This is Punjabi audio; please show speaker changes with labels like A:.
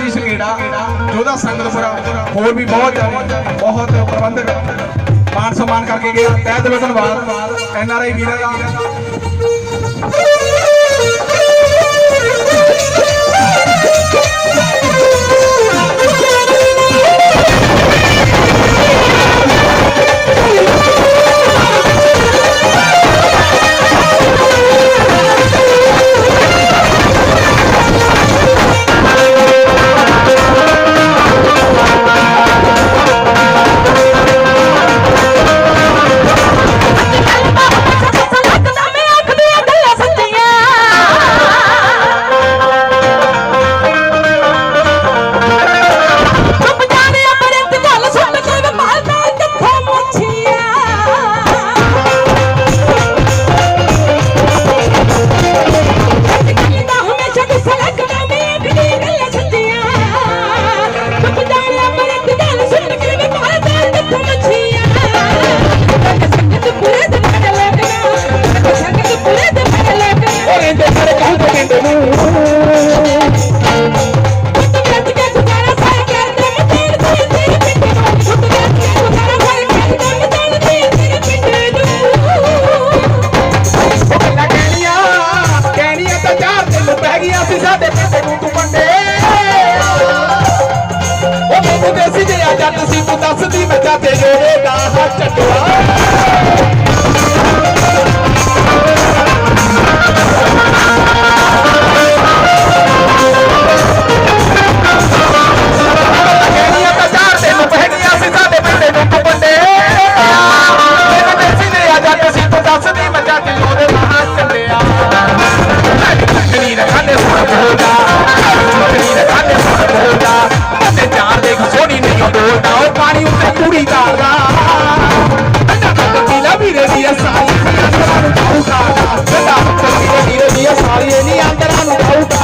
A: ਦੀ ਸੰਗੀੜਾ ਜੋਧਾ ਸੰਗਤਪੁਰਾ ਹੋਰ ਵੀ ਬਹੁਤ ਬਹੁਤ ਪ੍ਰਬੰਧਕ ਮਾਨ ਸਨਮਾਨ ਕਰਕੇ ਗਿਆ। ਤਹਿ ਦਿਲੋਂ ਧੰਨਵਾਦ। ਐਨ ਆਰ ਆਈ ਵੀਰਾਂ ਦਾ। ਦੱਸਦੀ ਮੈਂ ਤੇ ਜਿਹੜੇ ਦਾ ਹੱਥ ਚੱਟਵਾ కాగా ఇలా మీరే అంతరాను కావు కాగా అంతరాను కావు